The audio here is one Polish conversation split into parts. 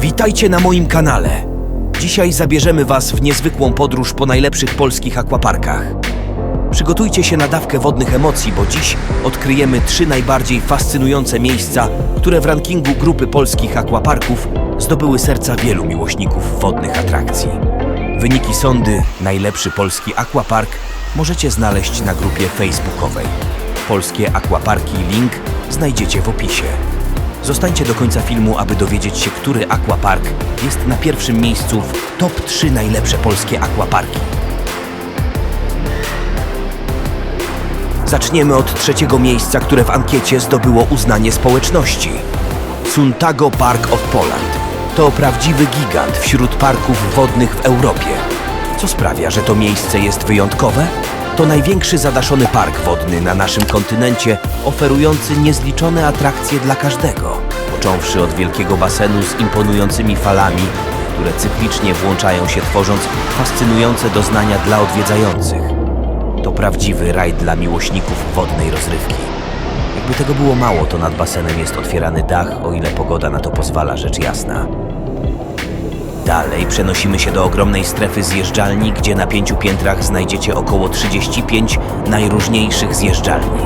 Witajcie na moim kanale. Dzisiaj zabierzemy Was w niezwykłą podróż po najlepszych polskich akwaparkach. Przygotujcie się na dawkę wodnych emocji, bo dziś odkryjemy trzy najbardziej fascynujące miejsca, które w rankingu grupy polskich akwaparków zdobyły serca wielu miłośników wodnych atrakcji. Wyniki sądy Najlepszy Polski Aquapark możecie znaleźć na grupie facebookowej. Polskie Aquaparki link znajdziecie w opisie. Zostańcie do końca filmu, aby dowiedzieć się, który aquapark jest na pierwszym miejscu w top 3 najlepsze polskie aquaparki. Zaczniemy od trzeciego miejsca, które w ankiecie zdobyło uznanie społeczności. Suntago Park of Poland to prawdziwy gigant wśród parków wodnych w Europie. Co sprawia, że to miejsce jest wyjątkowe? To największy zadaszony park wodny na naszym kontynencie, oferujący niezliczone atrakcje dla każdego. Począwszy od wielkiego basenu z imponującymi falami, które cyklicznie włączają się tworząc fascynujące doznania dla odwiedzających. To prawdziwy raj dla miłośników wodnej rozrywki. Jakby tego było mało, to nad basenem jest otwierany dach, o ile pogoda na to pozwala, rzecz jasna. Dalej przenosimy się do ogromnej strefy zjeżdżalni, gdzie na pięciu piętrach znajdziecie około 35 najróżniejszych zjeżdżalni.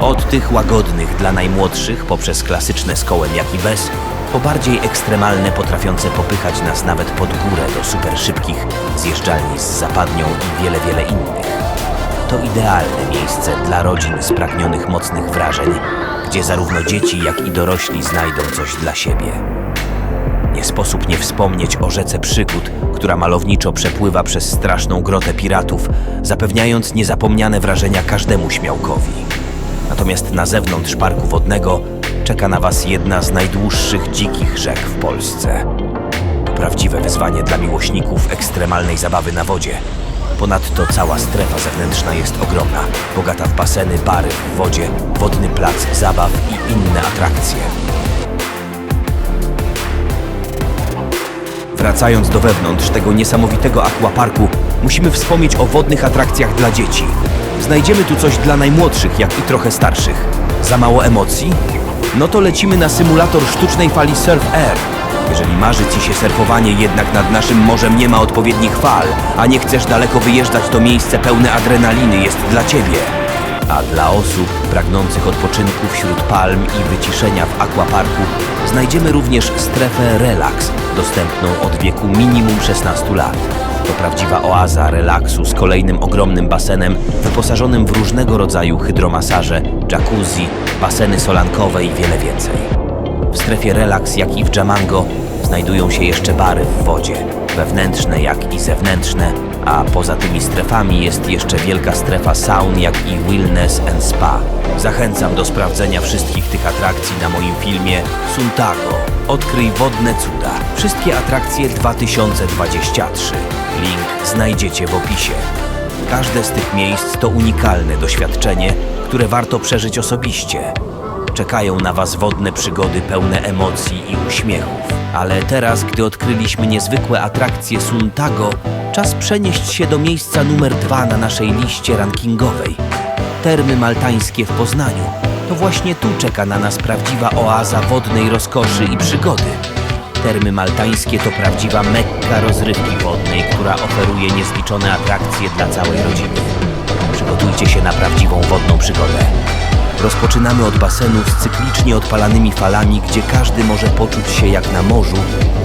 Od tych łagodnych dla najmłodszych, poprzez klasyczne z kołem jak i bez, po bardziej ekstremalne potrafiące popychać nas nawet pod górę do super szybkich zjeżdżalni z zapadnią i wiele, wiele innych. To idealne miejsce dla rodzin spragnionych mocnych wrażeń, gdzie zarówno dzieci, jak i dorośli znajdą coś dla siebie. Nie sposób nie wspomnieć o rzece przygód, która malowniczo przepływa przez straszną grotę piratów, zapewniając niezapomniane wrażenia każdemu śmiałkowi. Natomiast na zewnątrz parku wodnego czeka na Was jedna z najdłuższych dzikich rzek w Polsce. To prawdziwe wyzwanie dla miłośników ekstremalnej zabawy na wodzie. Ponadto cała strefa zewnętrzna jest ogromna, bogata w baseny, bary w wodzie, wodny plac zabaw i inne atrakcje. Wracając do wewnątrz tego niesamowitego aquaparku, musimy wspomnieć o wodnych atrakcjach dla dzieci. Znajdziemy tu coś dla najmłodszych, jak i trochę starszych. Za mało emocji? No to lecimy na symulator sztucznej fali Surf Air. Jeżeli marzy Ci się surfowanie, jednak nad naszym morzem nie ma odpowiednich fal, a nie chcesz daleko wyjeżdżać, to miejsce pełne adrenaliny jest dla Ciebie. A dla osób pragnących odpoczynku wśród palm i wyciszenia w aquaparku znajdziemy również strefę relaks, dostępną od wieku minimum 16 lat. To prawdziwa oaza relaksu z kolejnym ogromnym basenem wyposażonym w różnego rodzaju hydromasaże, jacuzzi, baseny solankowe i wiele więcej. W strefie relaks, jak i w Jamango znajdują się jeszcze bary w wodzie, wewnętrzne jak i zewnętrzne, a poza tymi strefami jest jeszcze wielka strefa saun, jak i wellness and spa. Zachęcam do sprawdzenia wszystkich tych atrakcji na moim filmie Suntago. Odkryj wodne cuda. Wszystkie atrakcje 2023. Link znajdziecie w opisie. Każde z tych miejsc to unikalne doświadczenie, które warto przeżyć osobiście. Czekają na Was wodne przygody pełne emocji i uśmiechów. Ale teraz, gdy odkryliśmy niezwykłe atrakcje Suntago, czas przenieść się do miejsca numer dwa na naszej liście rankingowej. Termy maltańskie w Poznaniu. To właśnie tu czeka na nas prawdziwa oaza wodnej rozkoszy i przygody. Termy maltańskie to prawdziwa mekka rozrywki wodnej, która oferuje niezliczone atrakcje dla całej rodziny. Przygotujcie się na prawdziwą wodną przygodę. Rozpoczynamy od basenu z cyklicznie odpalanymi falami, gdzie każdy może poczuć się jak na morzu,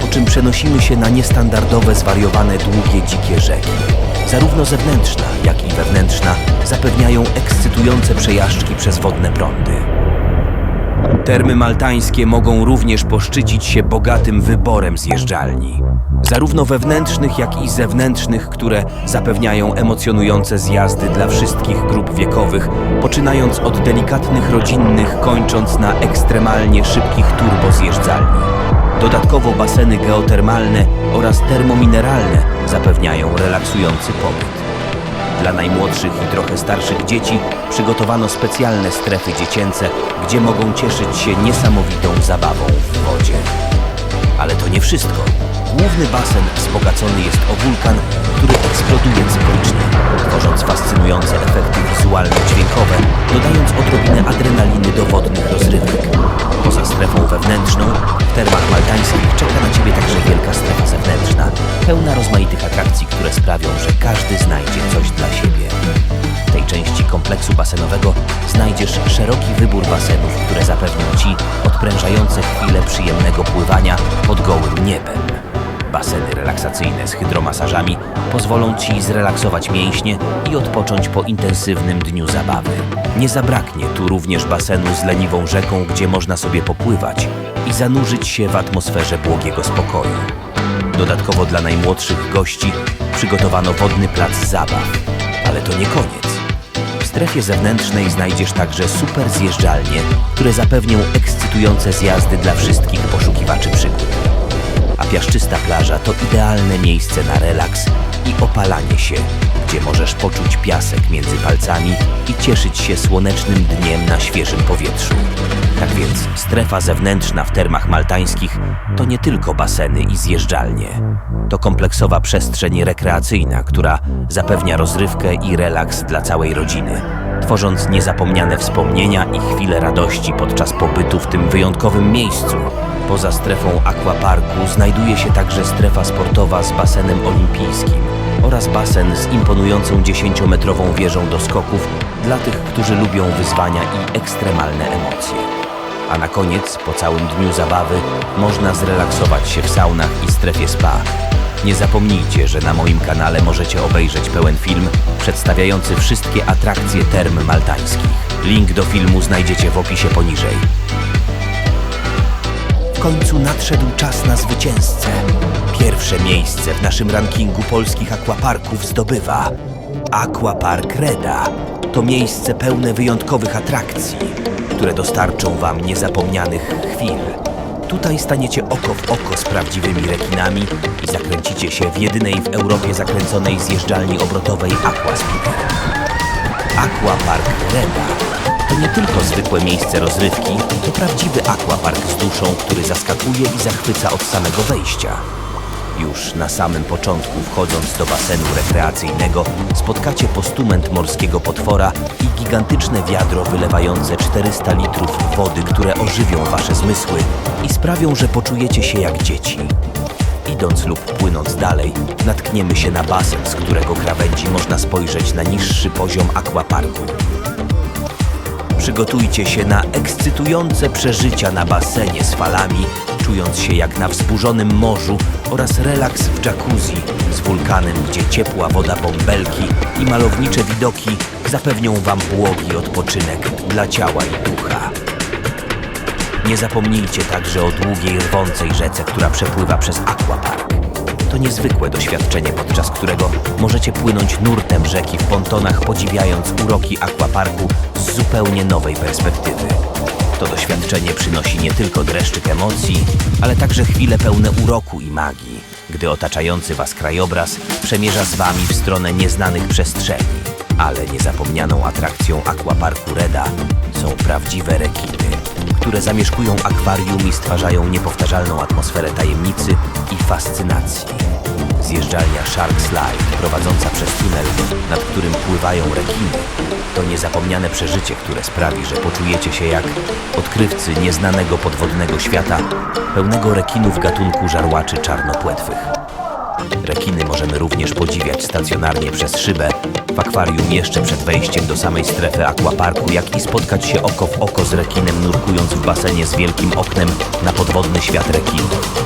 po czym przenosimy się na niestandardowe, zwariowane, długie, dzikie rzeki. Zarówno zewnętrzna, jak i wewnętrzna zapewniają ekscytujące przejażdżki przez wodne prądy. Termy maltańskie mogą również poszczycić się bogatym wyborem zjeżdżalni. Zarówno wewnętrznych, jak i zewnętrznych, które zapewniają emocjonujące zjazdy dla wszystkich grup wiekowych, poczynając od delikatnych rodzinnych, kończąc na ekstremalnie szybkich turbo zjeżdżalni. Dodatkowo baseny geotermalne oraz termomineralne zapewniają relaksujący pobyt. Dla najmłodszych i trochę starszych dzieci przygotowano specjalne strefy dziecięce, gdzie mogą cieszyć się niesamowitą zabawą w wodzie. Ale to nie wszystko. Główny basen wzbogacony jest o wulkan, który eksploduje cyklicznie, tworząc fascynujące efekty wizualno-dźwiękowe, dodając odrobinę adrenaliny do wodnych rozrywek. Poza strefą wewnętrzną, termach maltańskich czeka na Ciebie tak pełna rozmaitych atrakcji, które sprawią, że każdy znajdzie coś dla siebie. W tej części kompleksu basenowego znajdziesz szeroki wybór basenów, które zapewnią Ci odprężające chwile przyjemnego pływania pod gołym niebem. Baseny relaksacyjne z hydromasażami pozwolą Ci zrelaksować mięśnie i odpocząć po intensywnym dniu zabawy. Nie zabraknie tu również basenu z leniwą rzeką, gdzie można sobie popływać i zanurzyć się w atmosferze błogiego spokoju. Dodatkowo dla najmłodszych gości przygotowano wodny plac zabaw. Ale to nie koniec. W strefie zewnętrznej znajdziesz także super zjeżdżalnie, które zapewnią ekscytujące zjazdy dla wszystkich poszukiwaczy przygód. A piaszczysta plaża to idealne miejsce na relaks i opalanie się, gdzie możesz poczuć piasek między palcami i cieszyć się słonecznym dniem na świeżym powietrzu. Tak więc strefa zewnętrzna w termach maltańskich to nie tylko baseny i zjeżdżalnie. To kompleksowa przestrzeń rekreacyjna, która zapewnia rozrywkę i relaks dla całej rodziny, tworząc niezapomniane wspomnienia i chwile radości podczas pobytu w tym wyjątkowym miejscu. Poza strefą aquaparku znajduje się także strefa sportowa z basenem olimpijskim oraz basen z imponującą 10-metrową wieżą do skoków dla tych, którzy lubią wyzwania i ekstremalne emocje. A na koniec, po całym dniu zabawy, można zrelaksować się w saunach i strefie spa. Nie zapomnijcie, że na moim kanale możecie obejrzeć pełen film przedstawiający wszystkie atrakcje term maltańskich. Link do filmu znajdziecie w opisie poniżej. W końcu nadszedł czas na zwycięzcę. Pierwsze miejsce w naszym rankingu polskich akwaparków zdobywa Aquapark Reda. To miejsce pełne wyjątkowych atrakcji, które dostarczą Wam niezapomnianych chwil. Tutaj staniecie oko w oko z prawdziwymi rekinami i zakręcicie się w jedynej w Europie zakręconej zjeżdżalni obrotowej Aquaspinner. Aquapark Reda to nie tylko zwykłe miejsce rozrywki, to prawdziwy aquapark z duszą, który zaskakuje i zachwyca od samego wejścia. Już na samym początku, wchodząc do basenu rekreacyjnego, spotkacie postument morskiego potwora i gigantyczne wiadro wylewające 400 litrów wody, które ożywią wasze zmysły i sprawią, że poczujecie się jak dzieci. Idąc lub płynąc dalej, natkniemy się na basen, z którego krawędzi można spojrzeć na niższy poziom aquaparku. Przygotujcie się na ekscytujące przeżycia na basenie z falami, czując się jak na wzburzonym morzu oraz relaks w jacuzzi z wulkanem, gdzie ciepła woda bąbelki i malownicze widoki zapewnią Wam błogi odpoczynek dla ciała i ducha. Nie zapomnijcie także o długiej, rwącej rzece, która przepływa przez aquapark. To niezwykłe doświadczenie, podczas którego możecie płynąć nurtem rzeki w pontonach, podziwiając uroki aquaparku z zupełnie nowej perspektywy. To doświadczenie przynosi nie tylko dreszczyk emocji, ale także chwile pełne uroku i magii, gdy otaczający Was krajobraz przemierza z Wami w stronę nieznanych przestrzeni. Ale niezapomnianą atrakcją aquaparku Reda są prawdziwe rekiny, które zamieszkują akwarium i stwarzają niepowtarzalną atmosferę tajemnicy i fascynacji. Zjeżdżalnia Shark Slide, prowadząca przez tunel, nad którym pływają rekiny, to niezapomniane przeżycie, które sprawi, że poczujecie się jak odkrywcy nieznanego podwodnego świata, pełnego rekinów gatunku żarłaczy czarnopłetwych. Rekiny możemy również podziwiać stacjonarnie przez szybę w akwarium jeszcze przed wejściem do samej strefy aquaparku, jak i spotkać się oko w oko z rekinem nurkując w basenie z wielkim oknem na podwodny świat rekinów.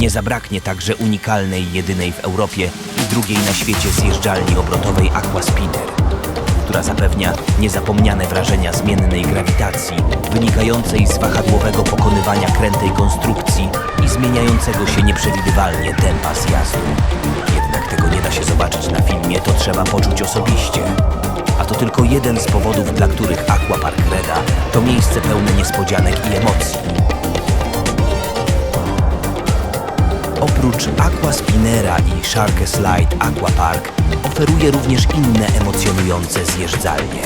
Nie zabraknie także unikalnej, jedynej w Europie i drugiej na świecie zjeżdżalni obrotowej Aquaspinner, która zapewnia niezapomniane wrażenia zmiennej grawitacji, wynikającej z wahadłowego pokonywania krętej konstrukcji i zmieniającego się nieprzewidywalnie tempa zjazdu. Jednak tego nie da się zobaczyć na filmie, to trzeba poczuć osobiście. A to tylko jeden z powodów, dla których Aquapark Reda to miejsce pełne niespodzianek i emocji. Oprócz Aquaspinera i Shark Slide Aquapark oferuje również inne emocjonujące zjeżdżalnie.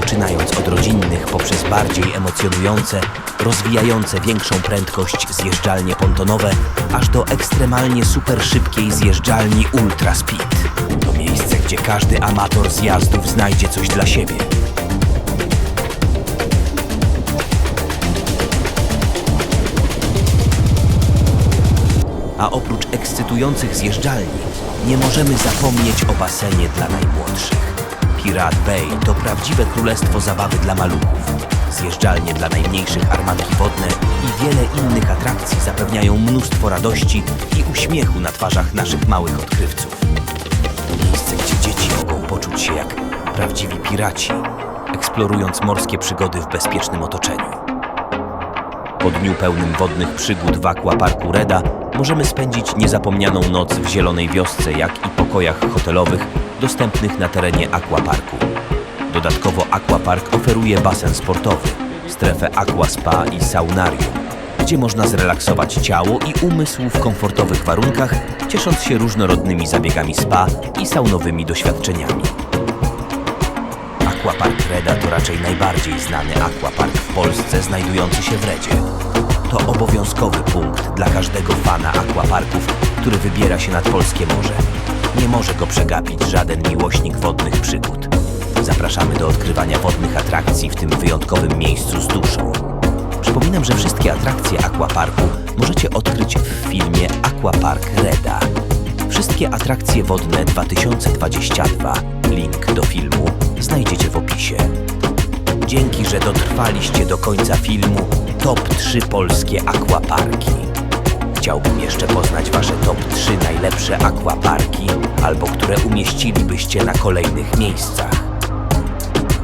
Poczynając od rodzinnych poprzez bardziej emocjonujące, rozwijające większą prędkość zjeżdżalnie pontonowe, aż do ekstremalnie super szybkiej zjeżdżalni Ultra Speed. To miejsce, gdzie każdy amator zjazdów znajdzie coś dla siebie. A oprócz ekscytujących zjeżdżalni, nie możemy zapomnieć o basenie dla najmłodszych. Pirat Bay to prawdziwe królestwo zabawy dla maluchów. Zjeżdżalnie dla najmniejszych armatki wodne i wiele innych atrakcji zapewniają mnóstwo radości i uśmiechu na twarzach naszych małych odkrywców. Miejsce, gdzie dzieci mogą poczuć się jak prawdziwi piraci, eksplorując morskie przygody w bezpiecznym otoczeniu. Po dniu pełnym wodnych przygód w Aquaparku Reda możemy spędzić niezapomnianą noc w zielonej wiosce, jak i pokojach hotelowych dostępnych na terenie Aquaparku. Dodatkowo Aquapark oferuje basen sportowy, strefę aquaspa i saunarium, gdzie można zrelaksować ciało i umysł w komfortowych warunkach, ciesząc się różnorodnymi zabiegami spa i saunowymi doświadczeniami. Aquapark Reda to raczej najbardziej znany aquapark w Polsce znajdujący się w Redzie. To obowiązkowy punkt dla każdego fana aquaparków, który wybiera się nad polskie morze. Nie może go przegapić żaden miłośnik wodnych przygód. Zapraszamy do odkrywania wodnych atrakcji w tym wyjątkowym miejscu z duszą. Przypominam, że wszystkie atrakcje aquaparku możecie odkryć w filmie Aquapark Reda. Wszystkie atrakcje wodne 2022, link do filmu znajdziecie w opisie. Dzięki, że dotrwaliście do końca filmu Top 3 polskie aquaparki. Chciałbym jeszcze poznać Wasze top 3 najlepsze aquaparki, albo które umieścilibyście na kolejnych miejscach.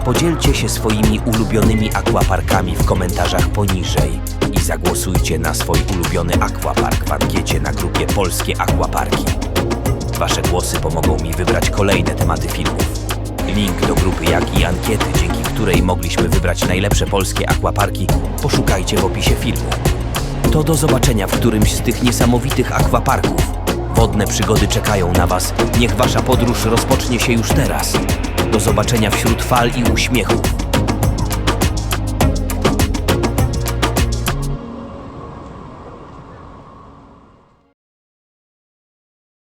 Podzielcie się swoimi ulubionymi aquaparkami w komentarzach poniżej i zagłosujcie na swój ulubiony aquapark w ankiecie na grupie Polskie Aquaparki. Wasze głosy pomogą mi wybrać kolejne tematy filmów. Link do grupy, jak i ankiety, dzięki której mogliśmy wybrać najlepsze polskie aquaparki, poszukajcie w opisie filmu. To do zobaczenia w którymś z tych niesamowitych aquaparków. Wodne przygody czekają na Was. Niech Wasza podróż rozpocznie się już teraz. Do zobaczenia wśród fal i uśmiechów.